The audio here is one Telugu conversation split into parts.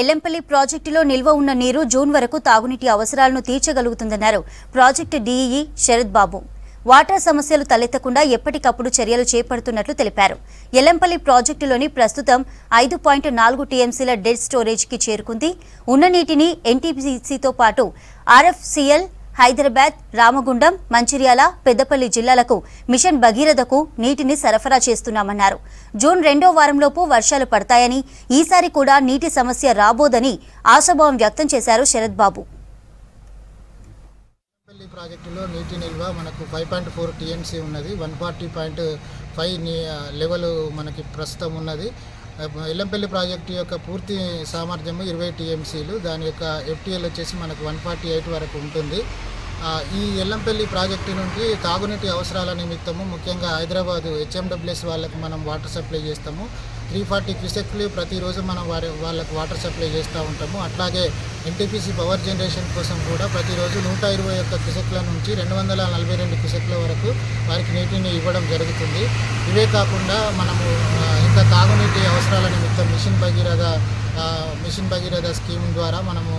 ఎల్లంపల్లి ప్రాజెక్టులో నిల్వ ఉన్న నీరు జూన్ వరకు తాగునీటి అవసరాలను తీర్చగలుగుతుందన్నారు project DE Sharad Babu. Water సమస్యలు తలెత్తకుండా ఎప్పటికప్పుడు చర్యలు చేపడుతున్నట్లు తెలిపారు. ఎల్లంపల్లి ప్రాజెక్టులోని ప్రస్తుతం ఐదు పాయింట్ నాలుగు టీఎంసీల డెడ్ స్టోరేజ్కి చేరుకుంది. ఉన్న నీటిని ఎన్టీపీసీతో పాటు ఆర్ఎఫ్సిఎల్ హైదరాబాద్ రామగుండం మంచిర్యాల పెద్దపల్లి జిల్లాలకు మిషన్ భగీరథకు నీటిని సరఫరా చేస్తున్నామన్నారు. జూన్ రెండో వారంలోపు వర్షాలు పడతాయని ఈసారి కూడా నీటి సమస్య రాబోదని ఆశాభావం వ్యక్తం చేశారు శరత్ బాబు. ప్రాజెక్టులో నీటి నిల్వ మనకు ఫైవ్ పాయింట్ ఫోర్ టీఎంసీ ఉన్నది. One forty point five level మనకి ప్రస్తుతం ఉన్నది. ఎల్లంపల్లి ప్రాజెక్టు యొక్క పూర్తి సామర్థ్యము ఇరవై టీఎంసీలు. దాని యొక్క ఎఫ్టీఎల్ వచ్చేసి మనకు వన్ ఫార్టీ ఎయిట్ వరకు ఉంటుంది. ఈ ఎల్లంపల్లి ప్రాజెక్టు నుండి తాగునీటి అవసరాల నిమిత్తము ముఖ్యంగా హైదరాబాదు హెచ్ఎండబ్ల్యూఎస్ వాళ్ళకి మనం వాటర్ సప్లై చేస్తాము. త్రీ ఫార్టీ క్యూసెక్లు ప్రతిరోజు మనం వారి వాళ్ళకు వాటర్ సప్లై చేస్తూ ఉంటాము. అట్లాగే ఎన్టీపీసీ పవర్ జనరేషన్ కోసం కూడా ప్రతిరోజు నూట ఇరవై ఒక్క క్యూసెక్ల నుంచి రెండు వందల నలభై రెండు క్యూసెక్ల వరకు వారికి నీటిని ఇవ్వడం జరుగుతుంది. ఇవే కాకుండా మనము ఇంకా తాగునీటి అవసరాల నిమిత్తం mission Bhagiratha mission Bhagiratha scheme ద్వారా మనము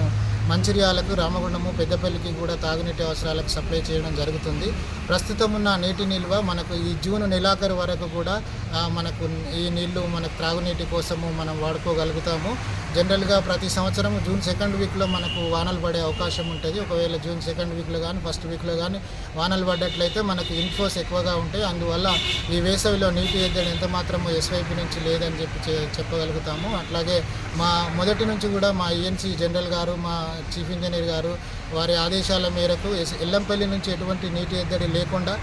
మంచిర్యాలకు రామగుండము పెద్దపల్లికి కూడా తాగునీటి అవసరాలకు సప్లై చేయడం జరుగుతుంది. ప్రస్తుతం ఉన్న నీటి నిల్వ మనకు ఈ జూన్ నెలాఖరు వరకు కూడా మనకు ఈ నీళ్ళు మనకు త్రాగునీటి కోసము మనం వాడుకోగలుగుతాము. జనరల్గా ప్రతి సంవత్సరం జూన్ సెకండ్ వీక్లో మనకు వానలు పడే అవకాశం ఉంటుంది. ఒకవేళ జూన్ సెకండ్ వీక్లో కానీ ఫస్ట్ వీక్లో కానీ వానలు పడ్డట్లయితే మనకు ఇన్ఫోస్ ఎక్కువగా ఉంటాయి. అందువల్ల ఈ వేసవిలో నీటి ఎద్దడి ఎంత మాత్రము ఎస్వైపి నుంచి లేదని చెప్పి చె- చెప్పగలుగుతాము. అట్లాగే మా మొదటి నుంచి కూడా మా ఈఎన్సీ జనరల్ గారు మా చీఫ్ ఇంజనీర్ గారు వారి ఆదేశాల మేరకు ఎల్లంపల్లి నుంచి ఎటువంటి నీటి ఎద్దడి లేకుండా